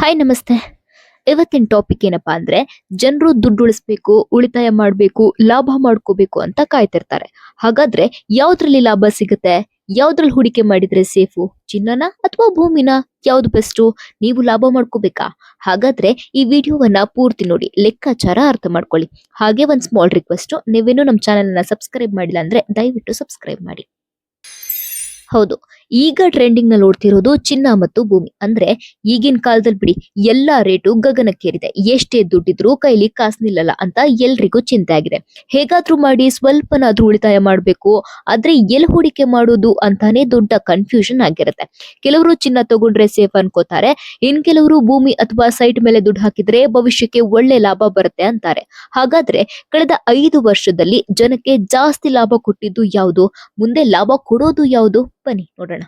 Hi ನಮಸ್ತೆ. ಇವತ್ತಿನ topic ಏನಪ್ಪಾ ಅಂದ್ರೆ ಜನರು ದುಡ್ಡು ಉಳಿಸ್ಬೇಕು, ಉಳಿತಾಯ ಮಾಡ್ಬೇಕು, ಲಾಭ ಮಾಡ್ಕೋಬೇಕು ಅಂತ ಕಾಯ್ತಿರ್ತಾರೆ. ಹಾಗಾದ್ರೆ ಯಾವ್ದ್ರಲ್ಲಿ ಲಾಭ ಸಿಗುತ್ತೆ? ಯಾವ್ದ್ರಲ್ಲಿ ಹೂಡಿಕೆ ಮಾಡಿದ್ರೆ ಸೇಫು? ಚಿನ್ನನ ಅಥವಾ ಭೂಮಿನ? ಯಾವ್ದು ಬೆಸ್ಟು ನೀವು ಲಾಭ ಮಾಡ್ಕೋಬೇಕಾ? ಹಾಗಾದ್ರೆ ಈ ವಿಡಿಯೋವನ್ನ ಪೂರ್ತಿ ನೋಡಿ, ಲೆಕ್ಕಾಚಾರ ಅರ್ಥ ಮಾಡ್ಕೊಳ್ಳಿ. ಹಾಗೆ ಒಂದ್ ಸ್ಮಾಲ್ ರಿಕ್ವೆಸ್ಟ್ ನೀವೇನು ನಮ್ಮ ಚಾನೆಲ್ನ ಸಬ್ಸ್ಕ್ರೈಬ್ ಮಾಡಿಲ್ಲ ಅಂದ್ರೆ ದಯವಿಟ್ಟು ಸಬ್ಸ್ಕ್ರೈಬ್ ಮಾಡಿ. ಹೌದು. ಈಗ ಟ್ರೆಂಡಿಂಗ್ನಲ್ಲಿ ಓಡ್ತಿರೋದು ಚಿನ್ನ ಮತ್ತು ಭೂಮಿ. ಅಂದ್ರೆ ಈಗಿನ ಕಾಲದಲ್ಲಿ ಬಿಡಿ, ಎಲ್ಲಾ ರೇಟು ಗಗನಕ್ಕೇರಿದೆ. ಎಷ್ಟೇ ದುಡ್ಡಿದ್ರು ಕೈಲಿ ಕಾಸು ನಿಲ್ಲಲ್ಲ ಅಂತ ಎಲ್ರಿಗೂ ಚಿಂತೆ ಆಗಿದೆ. ಹೇಗಾದ್ರೂ ಮಾಡಿ ಸ್ವಲ್ಪನಾದ್ರೂ ಉಳಿತಾಯ ಮಾಡಬೇಕು, ಆದ್ರೆ ಎಲ್ಲಿ ಹೂಡಿಕೆ ಮಾಡೋದು ಅಂತಾನೆ ದೊಡ್ಡ ಕನ್ಫ್ಯೂಷನ್ ಆಗಿರುತ್ತೆ. ಕೆಲವರು ಚಿನ್ನ ತಗೊಂಡ್ರೆ ಸೇಫ್ ಅನ್ಕೋತಾರೆ, ಇನ್ ಕೆಲವರು ಭೂಮಿ ಅಥವಾ ಸೈಟ್ ಮೇಲೆ ದುಡ್ಡು ಹಾಕಿದ್ರೆ ಭವಿಷ್ಯಕ್ಕೆ ಒಳ್ಳೆ ಲಾಭ ಬರುತ್ತೆ ಅಂತಾರೆ. ಹಾಗಾದ್ರೆ ಕಳೆದ ಐದು ವರ್ಷದಲ್ಲಿ ಜನಕ್ಕೆ ಜಾಸ್ತಿ ಲಾಭ ಕೊಟ್ಟಿದ್ದು ಯಾವುದು? ಮುಂದೆ ಲಾಭ ಕೊಡೋದು ಯಾವುದು? ಬನ್ನಿ ನೋಡೋಣ.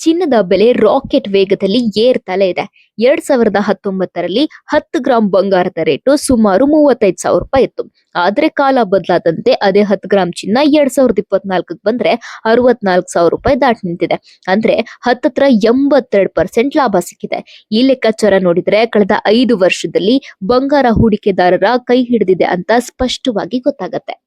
ಚಿನ್ನದ ಬೆಲೆ ರಾಕೆಟ್ ವೇಗದಲ್ಲಿ ಏರ್ತಲೇ ಇದೆ. ಎರಡ್ ಸಾವಿರದ ಹತ್ತೊಂಬತ್ತರಲ್ಲಿ ಹತ್ತು ಗ್ರಾಂ ಬಂಗಾರದ ರೇಟು ಸುಮಾರು ಮೂವತ್ತೈದು ಸಾವಿರ ರೂಪಾಯಿ ಇತ್ತು. ಆದ್ರೆ ಕಾಲ ಬದಲಾದಂತೆ ಅದೇ ಹತ್ತು ಗ್ರಾಂ ಚಿನ್ನ ಎರಡ್ ಸಾವಿರದ ಇಪ್ಪತ್ನಾಲ್ಕಕ್ಕೆ ಬಂದ್ರೆ ಅರವತ್ನಾಲ್ಕು ಸಾವಿರ ರೂಪಾಯಿ ದಾಟಿ ನಿಂತಿದೆ. ಅಂದ್ರೆ ಹತ್ತತ್ರ ಎಂಬತ್ತೆರಡು ಪರ್ಸೆಂಟ್ ಲಾಭ ಸಿಕ್ಕಿದೆ. ಈ ಲೆಕ್ಕಾಚಾರ ನೋಡಿದ್ರೆ ಕಳೆದ ಐದು ವರ್ಷದಲ್ಲಿ ಬಂಗಾರ ಹೂಡಿಕೆದಾರರ ಕೈ ಹಿಡಿದಿದೆ ಅಂತ ಸ್ಪಷ್ಟವಾಗಿ ಗೊತ್ತಾಗತ್ತೆ.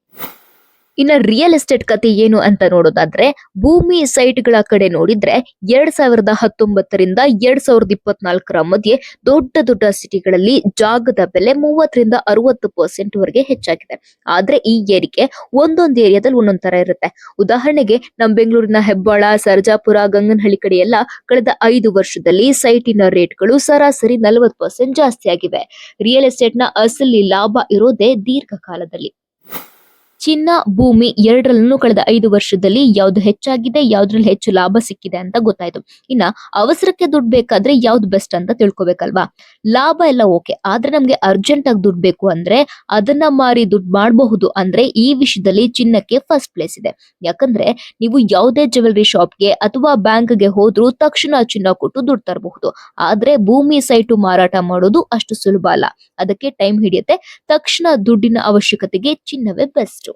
ಇನ್ನ ರಿಯಲ್ ಎಸ್ಟೇಟ್ ಕತೆ ಏನು ಅಂತ ನೋಡೋದಾದ್ರೆ, ಭೂಮಿ ಸೈಟ್ಗಳ ಕಡೆ ನೋಡಿದ್ರೆ ಎರಡ್ ಸಾವಿರದ ಹತ್ತೊಂಬತ್ತರಿಂದ ಎರಡ್ ಸಾವಿರದ ಇಪ್ಪತ್ನಾಲ್ಕರ ಮಧ್ಯೆ ದೊಡ್ಡ ದೊಡ್ಡ ಸಿಟಿಗಳಲ್ಲಿ ಜಾಗದ ಬೆಲೆ ಮೂವತ್ತರಿಂದ ಅರವತ್ತು ಪರ್ಸೆಂಟ್ ವರೆಗೆ ಹೆಚ್ಚಾಗಿದೆ. ಆದ್ರೆ ಈ ಏರಿಕೆ ಒಂದೊಂದು ಏರಿಯಾದಲ್ಲಿ ಒಂದೊಂದ್ ತರ ಇರುತ್ತೆ. ಉದಾಹರಣೆಗೆ ನಮ್ ಬೆಂಗಳೂರಿನ ಹೆಬ್ಬಾಳ, ಸರ್ಜಾಪುರ, ಗಂಗನಹಳ್ಳಿ ಕಡೆ ಎಲ್ಲ ಕಳೆದ ಐದು ವರ್ಷದಲ್ಲಿ ಸೈಟಿನ ರೇಟ್ಗಳು ಸರಾಸರಿ ನಲವತ್ತು ಪರ್ಸೆಂಟ್ ಜಾಸ್ತಿ ಆಗಿವೆ ರಿಯಲ್ ಎಸ್ಟೇಟ್ನ ಅಸಲಿ ಲಾಭ ಇರೋದೇ ದೀರ್ಘಕಾಲದಲ್ಲಿ. ಚಿನ್ನ ಭೂಮಿ ಎರಡರಲ್ಲೂ ಕಳೆದ ಐದು ವರ್ಷದಲ್ಲಿ ಯಾವ್ದು ಹೆಚ್ಚಾಗಿದೆ, ಯಾವ್ದ್ರಲ್ಲಿ ಹೆಚ್ಚು ಲಾಭ ಸಿಕ್ಕಿದೆ ಅಂತ ಗೊತ್ತಾಯ್ತು. ಇನ್ನ ಅವಸರಕ್ಕೆ ದುಡ್ಡು ಬೇಕಾದ್ರೆ ಯಾವ್ದು ಬೆಸ್ಟ್ ಅಂತ ತಿಳ್ಕೊಬೇಕಲ್ವಾ? ಲಾಭ ಎಲ್ಲ ಓಕೆ, ಆದ್ರೆ ನಮ್ಗೆ ಅರ್ಜೆಂಟ್ ಆಗಿ ದುಡ್ಡು ಬೇಕು ಅಂದ್ರೆ ಅದನ್ನ ಮಾರಿ ದುಡ್ಡು ಮಾಡಬಹುದು ಅಂದ್ರೆ ಈ ವಿಷಯದಲ್ಲಿ ಚಿನ್ನಕ್ಕೆ ಫಸ್ಟ್ ಪ್ಲೇಸ್ ಇದೆ. ಯಾಕಂದ್ರೆ ನೀವು ಯಾವುದೇ ಜ್ಯುವೆಲ್ರಿ ಶಾಪ್ಗೆ ಅಥವಾ ಬ್ಯಾಂಕ್ಗೆ ಹೋದ್ರೂ ತಕ್ಷಣ ಚಿನ್ನ ಕೊಟ್ಟು ದುಡ್ಡು ತರಬಹುದು. ಆದ್ರೆ ಭೂಮಿ ಸೈಟು ಮಾರಾಟ ಮಾಡೋದು ಅಷ್ಟು ಸುಲಭ ಅಲ್ಲ. ಅದಕ್ಕೆ ಟೈಮ್ ಹಿಡಿಯುತ್ತೆ. ತಕ್ಷಣ ದುಡ್ಡಿನ ಅವಶ್ಯಕತೆಗೆ ಚಿನ್ನವೇ ಬೆಸ್ಟ್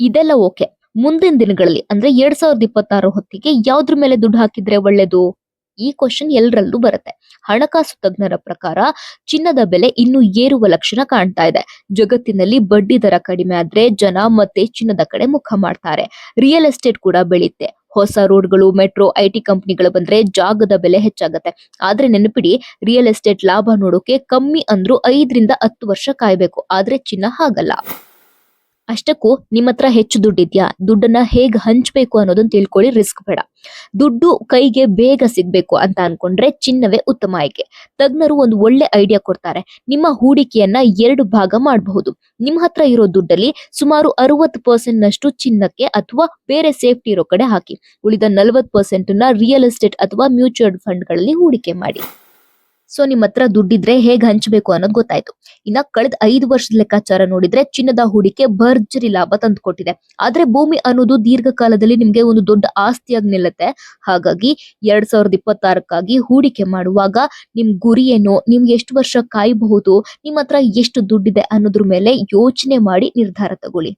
ಇದೆಲ್ಲ ಓಕೆ. ಮುಂದಿನ ದಿನಗಳಲ್ಲಿ, ಅಂದ್ರೆ ಎರಡ್ ಸಾವಿರದ ಇಪ್ಪತ್ತಾರು ಹೊತ್ತಿಗೆ ಯಾವ್ದ್ರ ಮೇಲೆ ದುಡ್ಡು ಹಾಕಿದ್ರೆ ಒಳ್ಳೇದು? ಈ ಕ್ವಶನ್ ಎಲ್ಲರಲ್ಲೂ ಬರುತ್ತೆ. ಹಣಕಾಸು ತಜ್ಞರ ಪ್ರಕಾರ ಚಿನ್ನದ ಬೆಲೆ ಇನ್ನು ಏರುವ ಲಕ್ಷಣ ಕಾಣ್ತಾ ಇದೆ. ಜಗತ್ತಿನಲ್ಲಿ ಬಡ್ಡಿ ದರ ಕಡಿಮೆ ಆದ್ರೆ ಜನ ಮತ್ತೆ ಚಿನ್ನದ ಕಡೆ ಮುಖ ಮಾಡ್ತಾರೆ. ರಿಯಲ್ ಎಸ್ಟೇಟ್ ಕೂಡ ಬೆಳೆಯುತ್ತೆ ಹೊಸ ರೋಡ್ಗಳು, ಮೆಟ್ರೋ ಐ ಟಿ ಕಂಪ್ನಿಗಳು ಬಂದ್ರೆ ಜಾಗದ ಬೆಲೆ ಹೆಚ್ಚಾಗುತ್ತೆ. ಆದ್ರೆ ನೆನಪಿಡಿ ರಿಯಲ್ ಎಸ್ಟೇಟ್ ಲಾಭ ನೋಡೋಕೆ ಕಮ್ಮಿ ಅಂದ್ರೂ ಐದರಿಂದ ಹತ್ತು ವರ್ಷ ಕಾಯ್ಬೇಕು. ಆದ್ರೆ ಚಿನ್ನ ಹಾಗಲ್ಲ. ಅಷ್ಟಕ್ಕೂ ನಿಮ್ಮ ಹತ್ರ ಹೆಚ್ಚು ದುಡ್ಡಿದ್ಯಾ ದುಡ್ಡನ್ನ ಹೇಗ್ ಹಂಚಬೇಕು ಅನ್ನೋದನ್ನ ತಿಳ್ಕೊಳ್ಳಿ, ರಿಸ್ಕ್ ಬೇಡ. ದುಡ್ಡು ಕೈಗೆ ಬೇಗ ಸಿಗ್ಬೇಕು ಅಂತ ಅನ್ಕೊಂಡ್ರೆ ಚಿನ್ನವೇ ಉತ್ತಮ ಆಯ್ಕೆ. ತಜ್ಞರು ಒಂದು ಒಳ್ಳೆ ಐಡಿಯಾ ಕೊಡ್ತಾರೆ. ನಿಮ್ಮ ಹೂಡಿಕೆಯನ್ನ ಎರಡು ಭಾಗ ಮಾಡಬಹುದು. ನಿಮ್ಮ ಹತ್ರ ಇರೋ ದುಡ್ಡಲ್ಲಿ ಸುಮಾರು ಅರವತ್ತು ಪರ್ಸೆಂಟ್ ನಷ್ಟು ಚಿನ್ನಕ್ಕೆ ಅಥವಾ ಬೇರೆ ಸೇಫ್ಟಿ ಇರೋ ಕಡೆ ಹಾಕಿ. ಉಳಿದ ನಲವತ್ತು ಪರ್ಸೆಂಟ್ ರಿಯಲ್ ಎಸ್ಟೇಟ್ ಅಥವಾ ಮ್ಯೂಚುವಲ್ ಫಂಡ್ಗಳಲ್ಲಿ ಹೂಡಿಕೆ ಮಾಡಿ. ಸೊ ನಿಮ್ಮ ಹತ್ರ ದುಡ್ಡಿದ್ರೆ ಹೇಗ್ ಹಂಚಬೇಕು ಅನ್ನೋದು ಗೊತ್ತಾಯ್ತು. ಇನ್ನ ಕಳೆದ ಐದು ವರ್ಷದ ಲೆಕ್ಕಾಚಾರ ನೋಡಿದ್ರೆ ಚಿನ್ನದ ಹೂಡಿಕೆ ಭರ್ಜರಿ ಲಾಭ ತಂದುಕೊಟ್ಟಿದೆ. ಆದ್ರೆ ಭೂಮಿ ಅನ್ನೋದು ದೀರ್ಘಕಾಲದಲ್ಲಿ ನಿಮ್ಗೆ ಒಂದು ದೊಡ್ಡ ಆಸ್ತಿಯಾಗಿ ನಿಲ್ಲುತ್ತೆ. ಹಾಗಾಗಿ ಎರಡ್ ಸಾವಿರದ ಇಪ್ಪತ್ತಾರಕ್ಕಾಗಿ ಹೂಡಿಕೆ ಮಾಡುವಾಗ ನಿಮ್ ಗುರಿ ಏನು ನಿಮ್ಗೆ ಎಷ್ಟು ವರ್ಷ ಕಾಯಬಹುದು, ನಿಮ್ಮ ಹತ್ರ ಎಷ್ಟು ದುಡ್ಡಿದೆ ಅನ್ನೋದ್ರ ಮೇಲೆ ಯೋಚನೆ ಮಾಡಿ ನಿರ್ಧಾರ ತಗೊಳ್ಳಿ.